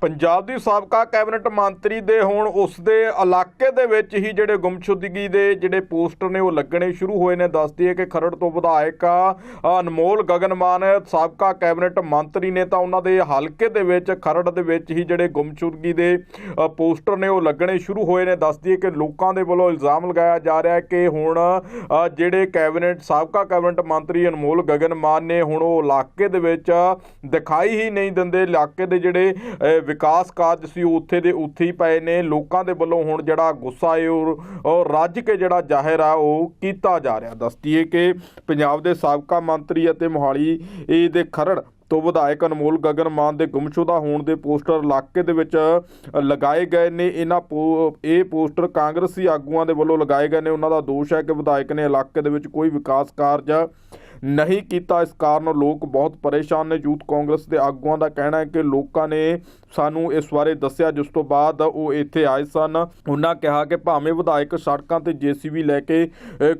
ਪੰਜਾਬ ਦੀ ਸਾਬਕਾ ਕੈਬਨਿਟ ਮੰਤਰੀ ਦੇ ਹੁਣ ਉਸ ਦੇ ਇਲਾਕੇ ਦੇ ਵਿੱਚ ਹੀ ਜਿਹੜੇ ਗੁੰਮਸ਼ੁਦਗੀ ਦੇ ਜਿਹੜੇ ਪੋਸਟਰ ਨੇ ਉਹ ਲੱਗਣੇ ਸ਼ੁਰੂ ਹੋਏ ਨੇ। ਦੱਸਦੀ ਹੈ ਕਿ ਖਰੜ ਤੋਂ ਵਿਧਾਇਕ ਅ, ਅਨਮੋਲ ਗਗਨਮਾਨ ਸਾਬਕਾ ਕੈਬਨਿਟ ਮੰਤਰੀ ਨੇ ਤਾਂ ਉਹਨਾਂ ਦੇ ਹਲਕੇ ਦੇ ਵਿੱਚ ਖਰੜ ਦੇ ਵਿੱਚ ਹੀ ਜਿਹੜੇ ਗੁੰਮਸ਼ੁਦਗੀ ਦੇ ਪੋਸਟਰ ਨੇ ਉਹ ਲੱਗਣੇ ਸ਼ੁਰੂ ਹੋਏ ਨੇ। ਦੱਸਦੀ ਹੈ ਕਿ ਲੋਕਾਂ ਦੇ ਵੱਲੋਂ ਇਲਜ਼ਾਮ ਲਗਾਇਆ ਜਾ ਰਿਹਾ ਹੈ ਕਿ ਹੁਣ ਜਿਹੜੇ ਕੈਬਨਿਟ ਸਾਬਕਾ ਕੈਬਨਿਟ ਮੰਤਰੀ ਅਨਮੋਲ ਗਗਨਮਾਨ ਨੇ ਹੁਣ ਉਹ ਇਲਾਕੇ ਦੇ ਵਿੱਚ ਦਿਖਾਈ ਹੀ ਨਹੀਂ ਦਿੰਦੇ। ਇਲਾਕੇ ਦੇ ਜਿਹੜੇ ਵਿਕਾਸ ਕਾਰਜ ਸੀ ਉਹ ਉੱਥੇ ਦੇ ਉੱਥੇ ਹੀ ਪਏ ਨੇ। ਲੋਕਾਂ ਦੇ ਵੱਲੋਂ ਹੁਣ ਜਿਹੜਾ ਗੁੱਸਾ ਹੈ ਉਹ ਰੱਜ ਕੇ ਜਿਹੜਾ ਜ਼ਾਹਿਰ ਆ, ਉਹ ਕੀਤਾ ਜਾ ਰਿਹਾ। ਦੱਸਦੀਏ ਕਿ ਪੰਜਾਬ ਦੇ ਸਾਬਕਾ ਮੰਤਰੀ ਅਤੇ ਮੋਹਾਲੀ ਇਹ ਦੇ ਖਰੜ ਤੋਂ ਵਿਧਾਇਕ ਅਨਮੋਲ ਗਗਨ ਮਾਨ ਦੇ ਗੁੰਮਸ਼ੁਦਾ ਹੋਣ ਦੇ ਪੋਸਟਰ ਇਲਾਕੇ ਦੇ ਵਿੱਚ ਲਗਾਏ ਗਏ ਨੇ। ਇਹਨਾਂ ਪੋ- ਇਹ ਪੋਸਟਰ ਕਾਂਗਰਸੀ ਆਗੂਆਂ ਦੇ ਵੱਲੋਂ ਲਗਾਏ ਗਏ ਨੇ। ਉਹਨਾਂ ਦਾ ਦੋਸ਼ ਹੈ ਕਿ ਵਿਧਾਇਕ ਨੇ ਇਲਾਕੇ ਦੇ ਵਿੱਚ ਕੋਈ ਵਿਕਾਸ ਕਾਰਜ ਨਹੀਂ ਕੀਤਾ। ਇਸ ਕਾਰਨ ਲੋਕ ਬਹੁਤ ਪਰੇਸ਼ਾਨ ਨੇ। ਯੂਥ ਕਾਂਗਰਸ ਦੇ ਆਗੂਆਂ ਦਾ ਕਹਿਣਾ ਹੈ ਕਿ ਲੋਕਾਂ ਨੇ ਸਾਨੂੰ ਇਸ ਬਾਰੇ ਦੱਸਿਆ, ਜਿਸ ਤੋਂ ਬਾਅਦ ਉਹ ਇੱਥੇ ਆਏ ਸਨ। ਉਹਨਾਂ ਕਿਹਾ ਕਿ ਭਾਵੇਂ ਵਿਧਾਇਕ ਸੜਕਾਂ ਤੇ ਜੀਸੀਬੀ ਲੈ ਕੇ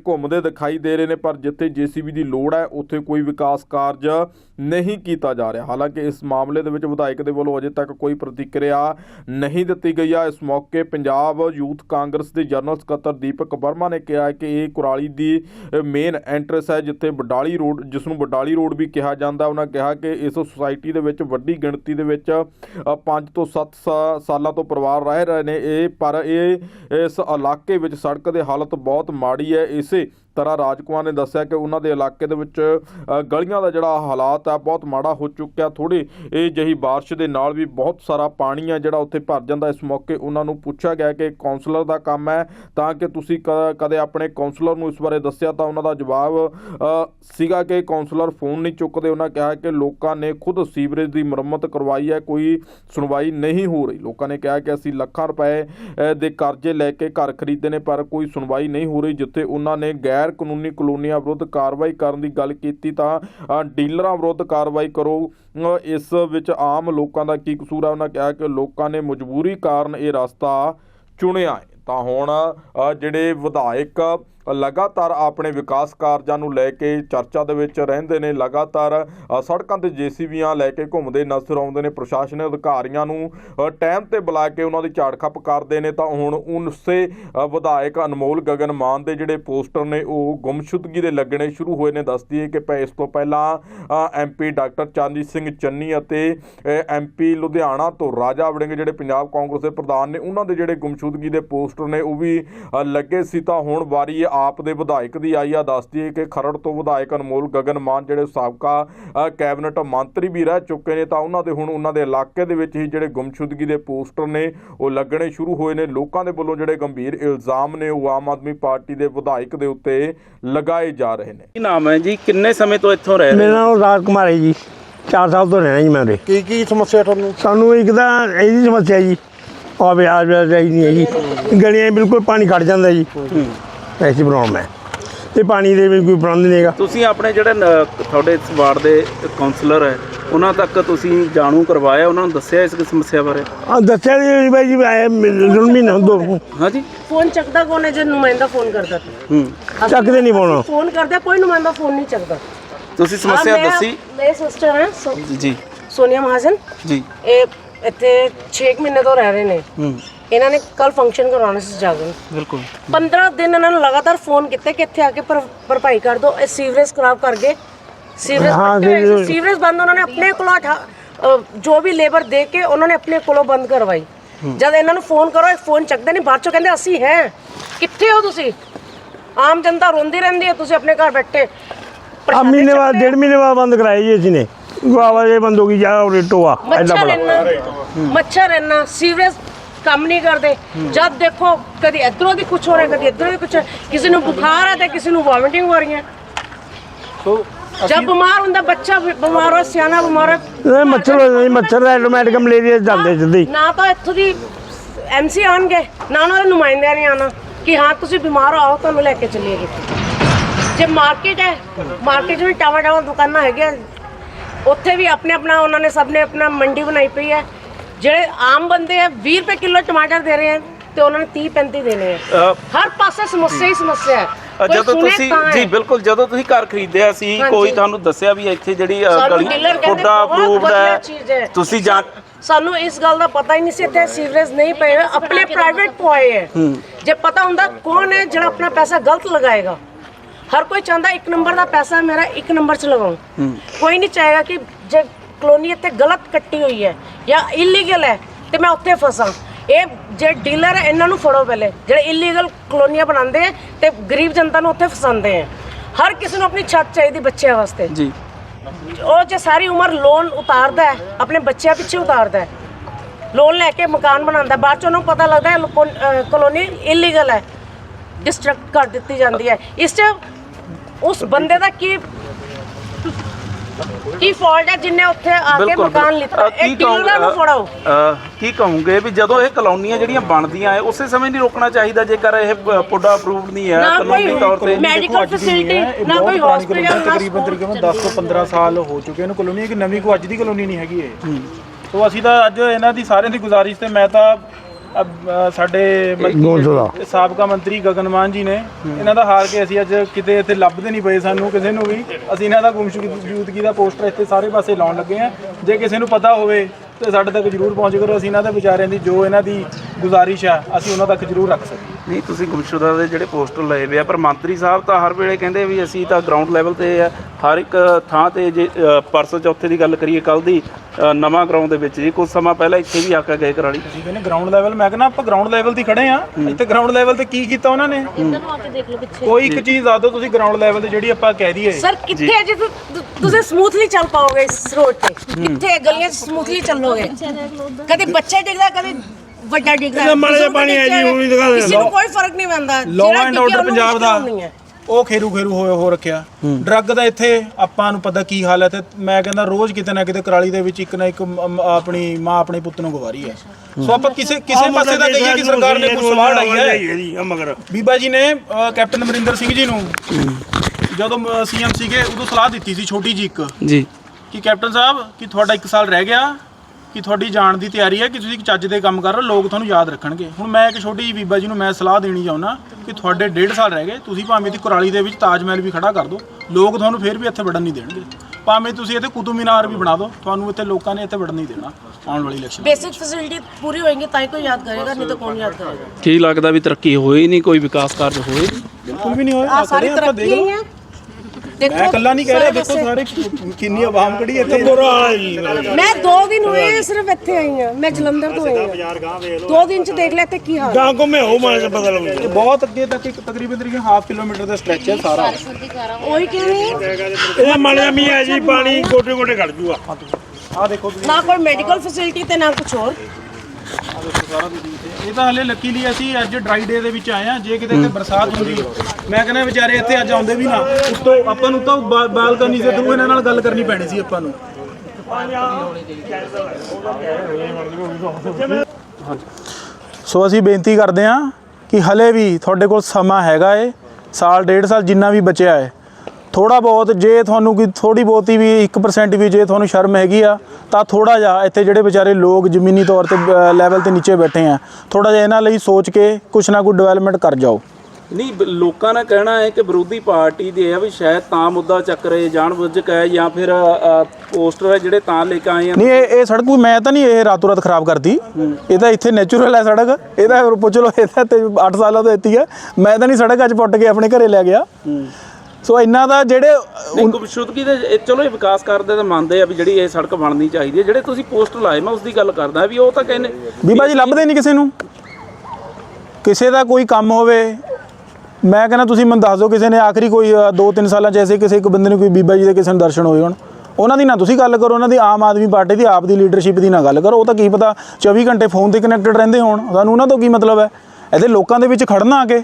ਘੁੰਮਦੇ ਦਿਖਾਈ ਦੇ ਰਹੇ ਨੇ, ਪਰ ਜਿੱਥੇ ਜੀਸੀਬੀ ਦੀ ਲੋੜ ਹੈ, ਉੱਥੇ ਕੋਈ ਵਿਕਾਸ ਕਾਰਜ ਨਹੀਂ ਕੀਤਾ ਜਾ ਰਿਹਾ। ਹਾਲਾਂਕਿ ਇਸ ਮਾਮਲੇ ਦੇ ਵਿੱਚ ਵਿਧਾਇਕ ਦੇ ਵੱਲੋਂ ਅਜੇ ਤੱਕ ਕੋਈ ਪ੍ਰਤੀਕਿਰਿਆ ਨਹੀਂ ਦਿੱਤੀ ਗਈ ਆ। ਇਸ ਮੌਕੇ ਪੰਜਾਬ ਯੂਥ ਕਾਂਗਰਸ ਦੇ ਜਨਰਲ ਸਕੱਤਰ ਦੀਪਕ ਵਰਮਾ ਨੇ ਕਿਹਾ ਕਿ ਇਹ ਕੁਰਾਲੀ ਦੀ ਮੇਨ ਐਂਟਰੈਂਸ ਹੈ, ਜਿੱਥੇ ਬਡਾਲੀ ਰੋਡ, ਜਿਸ ਨੂੰ ਬਡਾਲੀ ਰੋਡ ਵੀ ਕਿਹਾ ਜਾਂਦਾ, ਉਹਨਾਂ ਕਿਹਾ ਕਿ ਇਸ ਸੁਸਾਇਟੀ ਦੇ ਵਿੱਚ ਵੱਡੀ ਗਿਣਤੀ ਦੇ ਵਿੱਚ 5 ਤੋਂ 7 ਸਾਲਾਂ ਤੋਂ ਪਰਿਵਾਰ ਰਹਿ ਰਹੇ ਨੇ। ਇਹ, ਪਰ ਇਹ, ਇਸ ਇਲਾਕੇ ਵਿੱਚ ਸੜਕ ਦੇ ਹਾਲਤ ਬਹੁਤ ਮਾੜੀ ਹੈ। ਇਸੇ ਤਰ੍ਹਾਂ ਰਾਜਕੁਮਾਰ ਨੇ ਦੱਸਿਆ ਕਿ ਉਹਨਾਂ ਦੇ ਇਲਾਕੇ ਦੇ ਵਿੱਚ ਗਲੀਆਂ ਦਾ ਜਿਹੜਾ ਹਾਲਾਤ ਹੈ ਬਹੁਤ ਮਾੜਾ ਹੋ ਚੁੱਕਿਆ। ਥੋੜੀ ਇਹ ਜਹੀ ਬਾਰਿਸ਼ ਦੇ ਨਾਲ ਵੀ ਬਹੁਤ ਸਾਰਾ ਪਾਣੀ ਹੈ ਜਿਹੜਾ ਉੱਥੇ ਭਰ ਜਾਂਦਾ। ਇਸ ਮੌਕੇ ਉਹਨਾਂ ਨੂੰ ਪੁੱਛਿਆ ਗਿਆ ਕਿ ਕਾਉਂਸਲਰ ਦਾ ਕੰਮ ਹੈ, ਤਾਂ ਕਿ ਤੁਸੀਂ ਕ- ਕਦੇ ਆਪਣੇ ਕਾਉਂਸਲਰ ਨੂੰ ਇਸ ਬਾਰੇ ਦੱਸਿਆ ਤਾਂ ਉਹਨਾਂ ਦਾ ਜਵਾਬ ਸੀਗਾ ਕਿ ਕਾਉਂਸਲਰ ਫੋਨ ਨਹੀਂ ਚੁੱਕਦੇ। ਉਹਨਾਂ ਕਿਹਾ ਕਿ ਲੋਕਾਂ ਨੇ ਖੁਦ ਸੀਵਰੇਜ ਦੀ ਮੁਰੰਮਤ ਕਰਵਾਈ ਹੈ, ਕੋਈ ਸੁਣਵਾਈ ਨਹੀਂ ਹੋ ਰਹੀ। ਲੋਕਾਂ ਨੇ ਕਿਹਾ ਕਿ ਅਸੀਂ ਲੱਖਾਂ ਰੁਪਏ ਦੇ ਕਰਜ਼ੇ ਲੈ ਕੇ ਘਰ ਖਰੀਦੇ ਨੇ, ਪਰ ਕੋਈ ਸੁਣਵਾਈ ਨਹੀਂ ਹੋ ਰਹੀ, ਜਿੱਥੇ ਉਹਨਾਂ ਨੇ ਗੈਰ ਕਾਨੂੰਨੀ ਕਲੋਨੀਆਂ ਵਿਰੁੱਧ ਕਾਰਵਾਈ ਕਰਨ ਦੀ ਗੱਲ ਕੀਤੀ ਤਾਂ ਡੀਲਰਾਂ ਵਿਰੁੱਧ ਕਾਰਵਾਈ ਕਰੋ। ਅ, ਇਸ ਵਿੱਚ ਆਮ ਲੋਕਾਂ ਦਾ ਕੀ ਕਸੂਰ ਹੈ ਉਹਨਾਂ ਕਿਹਾ ਕਿ ਲੋਕਾਂ ਨੇ ਮਜਬੂਰੀ ਕਾਰਨ ਇਹ ਰਸਤਾ ਚੁਣਿਆ ਹੈ। ਤਾਂ ਹੁਣ ਜਿਹੜੇ ਵਿਧਾਇਕ ਲਗਾਤਾਰ ਆਪਣੇ ਵਿਕਾਸ ਕਾਰਜਾਂ ਨੂੰ ਲੈ ਕੇ ਚਰਚਾ ਦੇ ਵਿੱਚ ਰਹਿੰਦੇ ਨੇ। ਲਗਾਤਾਰ ਸੜਕਾਂ ਤੇ ਜੀਸੀਬੀਆਂ ਲੈ ਕੇ ਘੁੰਮਦੇ ਨਜ਼ਰ ਆਉਂਦੇ ਨੇ। ਪ੍ਰਸ਼ਾਸਨ ਅਧਿਕਾਰੀਆਂ ਨੂੰ ਅ, ਟਾਈਮ ਤੇ ਬੁਲਾ ਕੇ ਉਹਨਾਂ ਦੀ ਝਾੜ ਖੱਪ ਕਰਦੇ ਨੇ। ਤਾਂ ਹੁਣ ਉਨਸੇ ਵਿਧਾਇਕ ਅਨਮੋਲ ਗਗਨ ਮਾਨ ਦੇ ਜਿਹੜੇ ਪੋਸਟਰ ਨੇ ਉਹ ਗੁੰਮਸ਼ੁਦਗੀ ਦੇ ਲੱਗਣੇ ਸ਼ੁਰੂ ਹੋਏ ਨੇ। ਦੱਸਦੀ ਹੈ ਕਿ ਪ- ਇਸ ਤੋਂ ਪਹਿਲਾਂ ਐਮਪੀ ਡਾਕਟਰ ਚਰਨਜੀਤ ਸਿੰਘ ਚੰਨੀ ਅਤੇ ਐਮਪੀ ਲੁਧਿਆਣਾ ਤੋਂ ਰਾਜਾ ਵੜਿੰਗ ਜਿਹੜੇ ਪੰਜਾਬ ਕਾਂਗਰਸ ਦੇ ਪ੍ਰਧਾਨ ਨੇ ਉਹਨਾਂ ਦੇ ਜਿਹੜੇ ਗੁੰਮਸ਼ੁਦਗੀ ਦੇ ਪੋਸਟਰ ਨੇ ਉਹ ਵੀ ਲੱਗੇ ਸੀ। ਤਾਂ ਹੁਣ ਵਾਰੀ ਆਪ ਦੇ ਵਿਧਾਇਕ ਦੀ ਆਈ ਆ ਦੱਸਦੀ ਹੈ ਕਿ ਖਰੜ ਤੋਂ ਵਿਧਾਇਕ ਅਨਮੋਲ ਗਗਨ ਮਾਨ ਜਿਹੜੇ ਸਾਬਕਾ ਕੈਬਨਿਟ ਮੰਤਰੀ ਵੀ ਰਹਿ ਚੁੱਕੇ ਨੇ ਤਾਂ ਉਹਨਾਂ ਦੇ ਹੁਣ ਉਹਨਾਂ ਦੇ ਇਲਾਕੇ ਦੇ ਵਿੱਚ ਹੀ ਜਿਹੜੇ ਗੁੰਮਸ਼ੁਦਗੀ ਦੇ ਪੋਸਟਰ ਨੇ ਉਹ ਲੱਗਣੇ ਸ਼ੁਰੂ ਹੋਏ ਨੇ ਲੋਕਾਂ ਦੇ ਵੱਲੋਂ ਜਿਹੜੇ ਗੰਭੀਰ ਇਲਜ਼ਾਮ ਨੇ ਉਹ ਆਮ ਆਦਮੀ ਪਾਰਟੀ ਦੇ ਵਿਧਾਇਕ ਦੇ ਉੱਤੇ ਲਗਾਏ ਜਾ ਰਹੇ ਨੇ ਕੀ ਨਾਮ ਹੈ ਜੀ ਕਿੰਨੇ ਸਮੇਂ ਤੋਂ ਇੱਥੋਂ ਰਹਿ ਰਹੇ ਮੇਰਾ ਨਾਮ ਰਾਜ ਕੁਮਾਰ ਹੈ ਜੀ 4 ਸਾਲ ਤੋਂ ਰਹਿਣਾ ਜੀ ਮੈਂ ਉਰੇ ਕੀ ਕੀ ਸਮੱਸਿਆ ਤੁਹਾਨੂੰ ਸਾਨੂੰ ਇੱਕ ਤਾਂ ਇਹਦੀ ਸਮੱਸਿਆ ਜੀ ਆ ਵਿਆਜ ਰਹੀ ਨਹੀਂ ਹੈ ਜੀ ਗਲੀਆਂ ਬਿਲਕੁਲ ਪਾਣੀ ਖੜ ਜਾਂਦਾ ਜੀ ਐਸੀ ਪ੍ਰੋਬਲਮ ਹੈ ਤੇ ਪਾਣੀ ਦੇ ਵੀ ਕੋਈ ਪ੍ਰਬੰਧ ਨਹੀਂ ਹੈਗਾ ਤੁਸੀਂ ਆਪਣੇ ਜਿਹੜੇ ਨ- ਤੁਹਾਡੇ ਇਸ ਵਾਰਡ ਦੇ ਕਾਉਂਸਲਰ ਹੈ ਉਹਨਾਂ ਤੱਕ ਤੁਸੀਂ ਜਾਣੂ ਕਰਵਾਇਆ ਉਹਨਾਂ ਨੂੰ ਦੱਸਿਆ ਇਸ ਸਮੱਸਿਆ ਬਾਰੇ? ਆ ਦੱਸਿਆ ਜੀ ਬਾਈ ਜੀ ਆਏ ਜ਼ੁਲਮੀ ਨਾ ਦੋ ਹਾਂਜੀ ਫੋਨ ਚੱਕਦਾ ਕੋਣ ਹੈ ਜੇ ਨੁਮਾਇੰਦਾ ਫੋਨ ਕਰਦਾ? ਤਾਂ ਹੂੰ ਚੱਕਦੇ ਨਹੀਂ ਪਾਉਣਾ ਫੋਨ ਕਰਦਾ ਕੋਈ ਨੁਮਾਇੰਦਾ ਫੋਨ ਨਹੀਂ ਚੱਕਦਾ। ਤੁਸੀਂ ਸਮੱਸਿਆ ਆਹ ਮੈਂ- ਦੱਸੀ। ਮੇਰੇ ਸਿਸਟਰ ਹੈ ਸੋ- ਜੀ। ਸੋਨੀਆ ਮਹਾਜਨ। ਜੀ। ਇਹ ਇੱਥੇ 6 ਮਹੀਨੇ ਤੋਂ ਰਹਿ ਰਹੇ ਨੇ। ਹੂੰ। ਇਹਨਾਂ ਨੇ ਕੱਲ ਫੰਕਸ਼ਨ ਕਰਵਾਉਣਾ ਸੀ ਜਾਗਣ। ਬਿਲਕੁਲ। 15 ਦਿਨ ਇਹਨਾਂ ਨੂੰ ਲਗਾਤਾਰ ਫੋਨ ਕੀਤੇ ਕਿ ਇੱਥੇ ਆ ਕੇ ਭਰ- ਭਰਪਾਈ ਕਰ ਦਿਓ ਇਹ ਸੀਵਰੇਜ ਖਰਾਬ ਕਰ ਗਏ। ਸੀਵਰੇਜ ਹਾਂ, ਪੱਟੇ ਹੋਏ ਸੀ। ਸੀਵਰੇਜ- ਬੰਦ ਉਹਨਾਂ ਨੇ ਆਪਣੇ ਕੋਲੋਂ ਉਠਾ- ਅ, ਜੋ ਵੀ ਲੇਬਰ ਦੇ ਕੇ ਉਹਨਾਂ ਨੇ ਆਪਣੇ ਕੋਲੋਂ ਬੰਦ ਕਰਵਾਈ। ਜਦ ਇਹਨਾਂ ਨੂੰ ਫੋਨ ਕਰੋ ਇਹ ਫੋਨ ਚੱਕਦੇ ਨਹੀਂ ਬਾਅਦ ਚੋਂ ਕਹਿੰਦੇ ਅਸੀਂ ਹੈ। ਕਿੱਥੇ ਹੋ ਤੁਸੀਂ? ਆਮ ਜਨਤਾ ਰੋਂਦੀ ਰਹਿੰਦੀ ਹੈ ਤੁਸੀਂ ਆਪਣੇ ਘਰ ਬੈਠੇ। ਆ ਮਹੀਨੇ ਬਾਅਦ ਡੇਢ ਮਹੀਨੇ ਬਾਅਦ ਬੰਦ ਕਰਾਇਆ ਜੀ ਅਸੀਂ ਨੇ। ਆਵਾਜਾਈ ਬੰਦ ਹੋ ਗਈ ਜਾ ਉਰੇ ਟੋਆ ਐਡਾ ਮੱਛਰ ਬੜਾ। ਇੰਨਾ ਮੱਛਰ ਇੰਨਾ ਸੀਵਰੇਜ ਕੰਮ ਨਹੀਂ ਕਰਦੇ। ਜਦ ਦੇਖੋ ਕਦੀ ਇਧਰੋਂ ਦੀ ਕੁਝ ਹੋ ਰਿਹਾ ਕਦੀ ਇਧਰੋਂ ਦੀ ਕੁਝ ਕਿਸੇ ਨੂੰ ਬੁਖਾਰ ਹੈ ਤੇ ਕਿਸੇ ਨੂੰ ਵੋਮਿਟਿੰਗ ਹੋ ਰਹੀ ਹੈ। ਸੋ ਜਦ ਬਿਮਾਰ ਹੁੰਦਾ ਬੱਚਾ ਬਿਮਾਰ ਹੋ ਸਿਆਣਾ ਬਿਮਾਰ ਹੋ ਇਹ ਮੱਛਰ ਹੋ ਜਾਂਦਾ ਮੱਛਰ ਦਾ ਆਟੋਮੈਟਿਕ ਮਲੇਰੀਆ ਜਾਂਦੇ ਸਿੱਧੀ ਨਾ ਤਾਂ ਇੱਥੋਂ ਦੀ ਐਮਸੀ ਆਣਗੇ ਨਾ ਉਹਨਾਂ ਦੇ ਨੁਮਾਇੰਦਿਆਂ ਨੇ ਆਣਾ ਕਿ ਹਾਂ ਤੁਸੀਂ ਬਿਮਾਰ ਹੋ ਆਓ ਤੁਹਾਨੂੰ ਲੈ ਕੇ ਚੱਲੀਏ ਜੇ। ਮਾਰਕੀਟ ਹੈ ਮਾਰਕੀਟ ਵਿੱਚ ਟਾਵਾ ਟਾਵਾ ਦੁਕਾਨਾਂ ਹੈਗੀਆਂ। ਉੱਥੇ ਵੀ ਆਪਣੇ ਆਪਣਾ ਉਹਨਾਂ ਨੇ ਸਭ ਨੇ ਆਪਣਾ ਮੰਡੀ ਬਣਾਈ ਪਈ ਹੈ। ਜਿਹੜੇ ਆਮ ਬੰਦੇ ਆ 20 ਰੁਪਏ ਕਿਲੋ ਟਮਾਟਰ ਦੇ ਰਹੇ ਆ ਤੇ ਉਹਨਾਂ ਨੇ 30 35 ਦੇਣੇ ਆ। ਹਰ ਪਾਸੇ ਸਮੱਸਿਆ ਹੀ ਸਮੱਸਿਆ ਹੈ। ਜਦੋਂ ਤੁਸੀਂ। ਜੀ ਬਿਲਕੁਲ ਜਦੋਂ ਤੁਸੀਂ ਘਰ ਖਰੀਦਿਆ ਸੀ। ਕੋਈ ਤੁਹਾਨੂੰ ਦੱਸਿਆ ਵੀ ਇੱਥੇ ਜਿਹੜੀ ਗਲੀ ਬਹੁਤ ਅਪਰੂਵਡ ਹੈ। ਤੁਸੀਂ ਜਾਂ ਸਾਨੂੰ ਇਸ ਗੱਲ ਦਾ ਪਤਾ ਹੀ ਨਹੀਂ ਸੀ ਇੱਥੇ ਸੀਵਰੇਜ ਨਹੀਂ ਪਏ ਹੋਏ, ਆਪਣੇ ਪ੍ਰਾਈਵੇਟ ਪਵਾਏ ਹੈ। ਜੇ ਪਤਾ ਹੁੰਦਾ ਕੌਣ ਹੈ ਜਿਹੜਾ ਆਪਣਾ ਪੈਸਾ ਗਲਤ ਲਗਾਏਗਾ? ਹਰ ਕੋਈ ਚਾਹੁੰਦਾ ਇੱਕ ਨੰਬਰ ਦਾ ਪੈਸਾ ਮੇਰਾ ਇੱਕ ਨੰਬਰ 'ਚ ਲਗਾਉਂ ਕੋਈ ਨਹੀਂ ਚਾਹੇਗਾ ਕਿ ਜੇ ਕਲੋਨੀ ਇੱਥੇ ਗਲਤ ਕੱਟੀ ਹੋਈ ਹੈ ਜਾਂ ਇਲੀਗਲ ਹੈ ਤੇ ਮੈਂ ਉੱਥੇ ਫਸਾਂ। ਇਹ ਜੇ ਡੀਲਰ ਹੈ ਇਹਨਾਂ ਨੂੰ ਫੜੋ ਪਹਿਲੇ। ਜਿਹੜੇ ਇਲੀਗਲ ਕਲੋਨੀਆਂ ਬਣਾਉਂਦੇ ਹੈ ਤੇ ਗਰੀਬ ਜਨਤਾ ਨੂੰ ਉੱਥੇ ਫਸਾਉਂਦੇ ਹੈ ਹਰ ਕਿਸੇ ਨੂੰ ਆਪਣੀ ਛੱਤ ਚਾਹੀਦੀ ਬੱਚਿਆਂ ਵਾਸਤੇ। ਜੀ। ਉਹ ਜੇ ਸਾਰੀ ਉਮਰ ਲੋਨ ਉਤਾਰਦਾ ਹੈ ਆਪਣੇ ਬੱਚਿਆਂ ਪਿੱਛੇ ਉਤਾਰਦਾ ਹੈ। ਲੋਨ ਲੈ ਕੇ ਮਕਾਨ ਬਣਾਉਂਦਾ ਬਾਅਦ ਚ ਉਹਨੂੰ ਪਤਾ ਲੱਗਦਾ ਹੈ ਕਲੋਨੀ ਇਲੀਗਲ ਹੈ। ਡਿਸਟਰਕਟ ਕਰ ਦਿੱਤੀ ਜਾਂਦੀ ਹੈ। ਇਸ ਚ ਉਸ ਬੰਦੇ ਦਾ ਕੀ ਕੀ ਫਾਲਟ ਹੈ ਜਿੰਨੇ ਉੱਥੇ ਆ ਕੇ ਮਕਾਨ ਲਿੱਤਾ? ਅ, ਇਹ ਡੀਲਰਾਂ ਨੂੰ ਫੜਾਓ। ਅ, ਕੀ ਕਹੋਗੇ ਵੀ ਜਦੋਂ ਇਹ ਕਲੋਨੀਆਂ ਜਿਹੜੀਆਂ ਬਣਦੀਆਂ ਐ ਉਸੇ ਸਮੇਂ ਨਹੀਂ ਰੋਕਣਾ ਚਾਹੀਦਾ ਜੇਕਰ ਇਹ ਪੁੱਡਾ ਅਪਰੂਵਡ ਨਹੀਂ ਹੈ ਨਾ ਕਾਨੂੰਨੀ ਤੌਰ ਕੋਈ ਤੇ ਮੈਡੀਕਲ ਫੈਸਿਲਿਟੀ ਨਾ ਕੋਈ ਹਸਪੀਟਲ ਨਾ ਤਕਰੀਬਨ ਤਕਰੀਬਨ 10 ਤੋਂ 15 ਸਾਲ ਹੋ ਚੁੱਕੇ ਇਹਨੂੰ ਕਲੋਨੀ। ਇੱਕ ਨਵੀਂ ਕੋ ਅੱਜ ਦੀ ਕਲੋਨੀ ਨਹੀਂ ਹੈਗੀ ਇਹ। ਸੋ ਅਸੀਂ ਤਾਂ ਅੱਜ ਇਹਨਾਂ ਦੀ ਸਾਰਿਆਂ ਦੀ ਗੁਜ਼ਾਰਿਸ਼ ਤੇ ਮੈਂ ਤਾਂ ਅਬ, ਅ, ਸਾਡੇ ਮੰਤਰੀ-। ਸਾਬਕਾ ਮੰਤਰੀ ਗਗਨ ਮਾਨ ਜੀ ਨੇ ਇਹਨਾਂ ਦਾ ਹਾਰ ਕੇ ਅਸੀਂ ਅੱਜ ਕਿਤੇ ਇੱਥੇ ਲੱਭਦੇ ਨਹੀਂ ਪਏ ਸਾਨੂੰ ਕਿਸੇ ਨੂੰ ਵੀ। ਅਸੀਂ ਇਹਨਾਂ ਦਾ ਗੁੰਮਸ਼ੁਦਗੀ ਦਾ ਪੋਸਟਰ ਇੱਥੇ ਸਾਰੇ ਪਾਸੇ ਲਾਉਣ ਲੱਗੇ ਆ ਜੇ ਕਿਸੇ ਨੂੰ ਪਤਾ ਹੋਵੇ ਤੇ ਸਾਡੇ ਤੱਕ ਜਰੂਰ ਪਹੁੰਚ ਕਰੋ। ਅਸੀਂ ਇਹਨਾਂ ਦੇ ਵਿਚਾਰਿਆਂ ਦੀ ਜੋ ਇਹਨਾਂ ਦੀ ਗੁਜ਼ਾਰਿਸ਼ ਆ ਅਸੀਂ ਉਹਨਾਂ ਤੱਕ ਜਰੂਰ ਰੱਖ ਸਕੀਏ ਨਹੀਂ ਤੁਸੀਂ ਗੁੰਮਸ਼ੁਦਾ ਦੇ ਜਿਹੜੇ ਪੋਸਟਰ ਲਏ ਵੇ ਆ ਪਰ ਮੰਤਰੀ ਸਾਹਿਬ ਤਾਂ ਹਰ ਵੇਲੇ ਕਹਿੰਦੇ ਵੀ ਅਸੀਂ ਤਾਂ ਗਰਾਊਂਡ ਲੈਵਲ ਤੇ ਆ ਹਰ ਇੱਕ ਥਾਂ ਤੇ ਜੇ ਪਰਸੋਂ ਚੌਥੇ ਦੀ ਗੱਲ ਕਰੀਏ ਕੱਲ ਦੀ ਨਵਾਂ ਗਰਾਊਂਡ ਦੇ ਵਿੱਚ ਜੀ ਕੁਝ ਸਮਾਂ ਪਹਿਲਾਂ ਇੱਥੇ ਵੀ ਆ ਕੇ ਗਏ ਕਰਾਲੀ। ਅਸੀਂ ਕਹਿੰਦੇ ਗਰਾਊਂਡ ਲੈਵਲ ਮੈਂ ਕਹਿੰਦਾ ਆਪਾਂ ਗਰਾਊਂਡ ਲੈਵਲ ਤੇ ਖੜੇ ਆ ਇੱਥੇ ਗਰਾਊਂਡ ਲੈਵਲ ਤੇ ਕੀ ਕੀਤਾ ਉਹਨਾਂ ਨੇ? ਕੋਈ ਇੱਕ ਚੀਜ਼ ਦੱਸ ਦਿਓ ਤੁਸੀਂ ਗਰਾਊਂਡ ਲੈਵਲ ਤੇ ਜਿਹੜੀ ਆਪਾਂ ਕਹਿ ਦਈਏ। ਸਰ ਕਿੱਥੇ ਜੇ ਤੁਸੀਂ ਸਮੂਥਲੀ ਚੱਲ ਪਾਓਗੇ ਇਸ ਰੋਡ ਤੇ? ਕਿੱਥੇ ਗਲੀਆਂ 'ਚ ਸਮੂਥਲੀ ਚੱਲੋਗੇ? ਕਦੇ ਬੱਚੇ ਡਿੱਗਦਾ ਕਦੇ ਵੱਡਾ ਡਿੱਗਦਾ ਇਹਦਾ ਮਾੜਾ ਜਿਹਾ ਪਾਣੀ ਹੈ ਜੀ, ਉਹ ਵੀ ਦਿਖਾ ਦੇ। ਕਿਸੇ ਨੂੰ ਕੋਈ ਫ਼ਰਕ ਨਹੀਂ ਪੈਂਦਾ। ਲਾਅ ਜਿਹੜਾ ਐਂਡ ਡਿੱਗਿਆ ਆਰਡਰ ਉਹਨੂੰ ਪੰਜਾਬ ਦਾ। ਮੁਸ਼ਕਿਲ ਹੋਣੀ ਹੈ। ਉਹ ਖੇਰੂ ਖੇਰੂ ਹੋਇਆ ਹੋ ਰੱਖਿਆ। ਡਰੱਗ ਦਾ ਇੱਥੇ ਆਪਾਂ ਨੂੰ ਪਤਾ ਕੀ ਹਾਲ ਹੈ ਤੇ ਮੈਂ ਕਹਿੰਦਾ ਰੋਜ਼ ਕਿਤੇ ਨਾ ਕਿਤੇ ਕਰਾਲੀ ਦੇ ਵਿੱਚ ਇੱਕ ਨਾ ਇੱਕ ਮ- ਮ- ਆਪਣੀ ਮਾਂ ਆਪਣੇ ਪੁੱਤ ਨੂੰ ਗਵਾਰੀ ਹੈ। ਸੋ ਆਪਾਂ ਕਿਸੇ ਕਿਸੇ ਪਾਸੇ ਦਾ ਕਹੀਏ ਕਿ ਸਰਕਾਰ ਨੇ ਕੁਝ ਸਵਾਲ ਲਾਈ ਹੈ। ਜੀ ਆ ਮਗਰ। ਬੀਬਾ ਜੀ ਨੇ ਅ, ਕੈਪਟਨ ਅਮਰਿੰਦਰ ਸਿੰਘ ਜੀ ਨੂੰ ਜਦੋਂ ਸੀਐਮ ਸੀਗੇ ਉਦੋਂ ਸਲਾਹ ਦਿੱਤੀ ਸੀ ਛੋਟੀ ਜੀ ਇੱਕ ਜੀ। ਕਿ ਕੈਪਟਨ ਸਾਹਿਬ ਕਿ ਤੁਹਾਡਾ 1 ਸਾਲ ਰਹਿ ਗਿਆ ਕਿ ਤੁਹਾਡੀ ਜਾਣ ਦੀ ਤਿਆਰੀ ਹੈ ਕਿ ਤੁਸੀਂ ਇੱਕ ਚੱਜ ਦੇ ਕੰਮ ਕਰ ਰਹੇ ਹੋ ਲੋਕ ਤੁਹਾਨੂੰ ਯਾਦ ਰੱਖਣਗੇ। ਹੁਣ ਮੈਂ ਇੱਕ ਛੋਟੀ ਜਿਹੀ ਬੀਬਾ ਜੀ ਨੂੰ ਮੈਂ ਸਲਾਹ ਦੇਣੀ ਚਾਹੁੰਦਾ ਕਿ ਤੁਹਾਡੇ 1.5 ਸਾਲ ਰਹਿ ਗਏ ਤੁਸੀਂ ਭਾਵੇਂ ਦੀ ਕੁਰਾਲੀ ਦੇ ਵਿੱਚ ਤਾਜ ਮਹਿਲ ਵੀ ਖੜਾ ਕਰ ਦਿਓ ਲੋਕ ਤੁਹਾਨੂੰ ਫੇਰ ਵੀ ਇੱਥੇ ਵੜਨ ਨਹੀਂ ਦੇਣਗੇ। ਭਾਵੇਂ ਤੁਸੀਂ ਇੱਥੇ ਕੁਤੁਬ ਮੀਨਾਰ ਵੀ ਬਣਾ ਦਿਓ ਤੁਹਾਨੂੰ ਇੱਥੇ ਲੋਕਾਂ ਨੇ ਇੱਥੇ ਵੜਨ ਨਹੀਂ ਦੇਣਾ ਆਉਣ ਵਾਲੀ ਇਲੈਕਸ਼ਨ ਬੇਸਿਕ ਫੈਸਿਲਿਟੀ ਪੂਰੀ ਹੋਏਗੀ ਤਾਂ ਹੀ ਕੋਈ ਯਾਦ ਕਰੇਗਾ ਨਹੀਂ ਤਾਂ ਕੌਣ ਯਾਦ ਕਰੇਗਾ? ਕੀ ਲੱਗਦਾ ਵੀ ਤਰੱਕੀ ਹੋਈ ਨਹੀਂ ਕੋਈ ਵਿਕਾਸ ਕਾਰਜ ਹੋਏ? ਬਿਲਕੁਲ ਵੀ ਨਹੀਂ ਹੋਇਆ ਆ ਸਾਰੀ ਤਰੱਕੀ ਹੈ। ਦੇਖੋ ਮੈਂ ਇਕੱਲਾ ਨਹੀਂ ਕਹਿ ਰਿਹਾ ਦੇਖੋ ਸਾਰੇ ਕਿੰਨੀ ਆਵਾਮ ਖੜੀ ਇੱਥੇ। ਮੈਂ 2 ਦਿਨ ਹੋਏ ਸਿਰਫ ਇੱਥੇ ਆਈ ਹਾਂ ਮੈਂ ਜਲੰਧਰ ਤੋਂ ਆਈ ਹਾਂ। 2 ਦਿਨ ਚ ਦੇਖ ਲੈ ਤੇ ਕੀ ਹਾਲ। ਗਾਂ ਕੋ ਮੈਂ ਹੋ ਮਾਰੇ ਪਤਾ ਲੱਗੂ। ਬਹੁਤ ਅੱਗੇ ਤੱਕ ਇੱਕ ਤਕਰੀਬਨ ਤਕਰੀਬਨ ਹਾਫ ਕਿਲੋਮੀਟਰ ਦਾ ਸਟ੍ਰੈਚ ਹੈ ਸਾਰਾ। ਉਹੀ ਕਹਿ ਰਹੀ ਹਾਂ ਇਹ ਮਾੜਾ ਮੀ ਹੈ ਜੀ ਪਾਣੀ ਗੋਟੇ ਗੋਟੇ ਕੱਢ ਜੂਗਾ। ਆਹ ਦੇਖੋ ਨਾ ਕੋਈ ਮੈਡੀਕਲ ਫੈਸਿਲਿਟੀ ਤੇ ਨਾ ਕੁਝ ਹੋਰ। ਆਹ ਸਾਰਾ ਕੁਝ ਇੱਥੇ। ਇਹ ਤਾਂ ਹਲੇ ਲੱਕੀਲੀ ਅਸੀਂ ਅੱਜ ਡਰਾਈ ਡੇ ਦੇ ਵਿੱਚ ਆਏ ਆ ਜੇ ਕਿਤੇ ਇੱਥੇ ਬਰਸਾਤ ਹੁੰਦੀ। ਮੈਂ ਕਹਿੰਦਾ ਵਿਚਾਰੇ ਇੱਥੇ ਅੱਜ ਆਉਂਦੇ ਵੀ ਨਾ। ਉੱਤੋਂ ਆਪਾਂ ਨੂੰ ਤਾਂ ਬਾ- ਬਾਲਕਨੀ ਦੇ ਥਰੂ ਇਹਨਾਂ ਨਾਲ ਗੱਲ ਕਰਨੀ ਪੈਣੀ ਸੀ ਆਪਾਂ ਨੂੰ। ਸੋ ਅਸੀਂ ਬੇਨਤੀ ਕਰਦੇ ਹਾਂ ਕਿ ਹਲੇ ਵੀ ਤੁਹਾਡੇ ਕੋਲ ਸਮਾਂ ਹੈਗਾ ਏ। ਸਾਲ, ਡੇਢ ਸਾਲ ਜਿੰਨਾ ਵੀ ਬਚਿਆ ਹੈ ਥੋੜਾ ਬਹੁਤ ਜੇ ਤੁਹਾਨੂੰ ਕੋਈ ਥੋੜੀ ਬਹੁਤੀ ਵੀ 1% ਵੀ ਜੇ ਤੁਹਾਨੂੰ ਸ਼ਰਮ ਹੈਗੀ ਆ ਤਾਂ ਥੋੜਾ ਜਿਹਾ ਇੱਥੇ ਜਿਹੜੇ ਵਿਚਾਰੇ ਲੋਕ ਜ਼ਮੀਨੀ ਤੌਰ ਤੇ ਲੈਵਲ ਤੇ ਨੀਚੇ ਬੈਠੇ ਆ ਥੋੜਾ ਜਿਹਾ ਇਹਨਾਂ ਲਈ ਸੋਚ ਕੇ ਕੁਛ ਨਾ ਕੁਛ ਡਿਵੈਲਪਮੈਂਟ ਕਰ ਜਾਓ। ਨਹੀਂ ਲੋਕਾਂ ਦਾ ਕਹਿਣਾ ਹੈ ਕਿ ਵਿਰੋਧੀ ਪਾਰਟੀ ਦੇ ਆ ਵੀ ਸ਼ਾਇਦ ਤਾਂ ਮੁੱਦਾ ਚੱਕ ਰਹੇ ਜਾਣ ਬੁੱਝ ਕੇ ਹੈ ਜਾਂ ਫਿਰ ਪੋਸਟਰ ਹੈ ਜਿਹੜੇ ਤਾਂ ਲੈ ਕੇ ਆਏ ਆ। ਨਹੀਂ ਇਹ ਇਹ ਸੜਕ ਮੈਂ ਤਾਂ ਨਹੀਂ ਇਹ ਰਾਤੋਂ ਰਾਤ ਖਰਾਬ ਕਰਤੀ ਇਹ ਤਾਂ ਇੱਥੇ ਨੇਚਰਲ ਹੈ ਸੜਕ। ਇਹਦਾ ਪੁੱਛ ਲਓ ਇਹਦਾ ਤੇ 8 ਸਾਲਾਂ ਤੋਂ ਇੱਥੇ ਹੈ ਮੈਂ ਤਾਂ ਨਹੀਂ ਸੜਕ ਅੱਜ ਪੁੱਟ ਕੇ ਆਪਣੇ ਘਰੇ ਲੈ ਗਿਆ। ਸੋ ਇਹਨਾਂ ਦਾ ਜਿਹੜੇ ਨਹੀਂ ਦੇ ਇਹ- ਚਲੋ ਇਹ ਵਿਕਾਸ ਕਰਦੇ ਤਾਂ ਮੰਨਦੇ ਆ ਵੀ ਜਿਹੜੀ ਇਹ ਸੜਕ ਬਣਨੀ ਚਾਹੀਦੀ ਹੈ। ਜਿਹੜੇ ਤੁਸੀਂ ਪੋਸਟਰ ਲਾਏ ਮੈਂ ਉਸ ਦੀ ਗੱਲ ਕਰਦਾ ਵੀ ਉਹ ਤਾਂ ਕਹਿੰਦੇ ਬੀਬਾ ਜੀ ਲੱਭਦੇ ਨਹੀਂ ਕਿਸੇ ਨੂੰ। ਕਿਸੇ ਦਾ ਕੋਈ ਕੰਮ ਹੋਵੇ ਮੈਂ ਕਹਿੰਦਾ ਤੁਸੀਂ ਮੈਨੂੰ ਦੱਸ ਦਿਓ ਕਿਸੇ ਨੇ ਆਖਰੀ ਕੋਈ 2-3 ਸਾਲਾਂ ਚ ਐਸੇ ਕਿਸੇ ਇੱਕ ਬੰਦੇ ਨੂੰ ਕੋਈ ਬੀਬਾ ਜੀ ਦੇ ਕਿਸੇ ਨੂੰ ਦਰਸ਼ਨ ਹੋਏ ਹੋਣ। ਉਹਨਾਂ ਦੀ ਨਾ ਤੁਸੀਂ ਗੱਲ ਕਰੋ ਉਹਨਾਂ ਦੀ ਆਮ ਆਦਮੀ ਪਾਰਟੀ ਦੀ ਆਪ ਦੀ ਲੀਡਰਸ਼ਿਪ ਦੀ ਨਾ ਗੱਲ ਕਰੋ। ਉਹ ਤਾਂ ਕੀ ਪਤਾ 24 ਘੰਟੇ ਫੋਨ ਤੇ ਕਨੈਕਟਡ ਰਹਿੰਦੇ ਹੋਣ। ਸਾਨੂੰ ਉਹਨਾਂ ਤੋਂ ਕੀ ਮਤਲਬ ਹੈ? ਇਹਦੇ ਲੋਕਾਂ ਦੇ ਵਿੱਚ ਖੜਨਾ ਆ ਕੇ।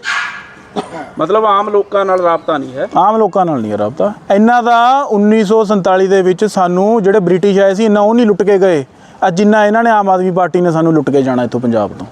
ਮਤਲਬ ਆਮ ਲੋਕਾਂ ਨਾਲ ਰਾਬਤਾ ਨਹੀਂ ਹੈ। ਆਮ ਲੋਕਾਂ ਨਾਲ ਨਹੀਂ ਹੈ ਰਾਬਤਾ। ਇਹਨਾਂ ਦਾ 1947 ਦੇ ਵਿੱਚ ਸਾਨੂੰ ਜਿਹੜੇ ਬ੍ਰਿਟਿਸ਼ ਆਏ ਸੀ ਇਹਨਾਂ ਉਹ ਨਹੀਂ ਲੁੱਟ ਕੇ ਗਏ। ਅੱਜ ਜਿੰਨਾ ਇਹਨਾਂ ਨੇ ਆਮ ਆਦਮੀ ਪਾਰਟੀ ਨੇ ਸਾਨੂੰ ਲੁੱਟ ਕੇ ਜਾਣਾ ਇੱਥੋਂ ਪੰਜਾਬ ਤੋਂ।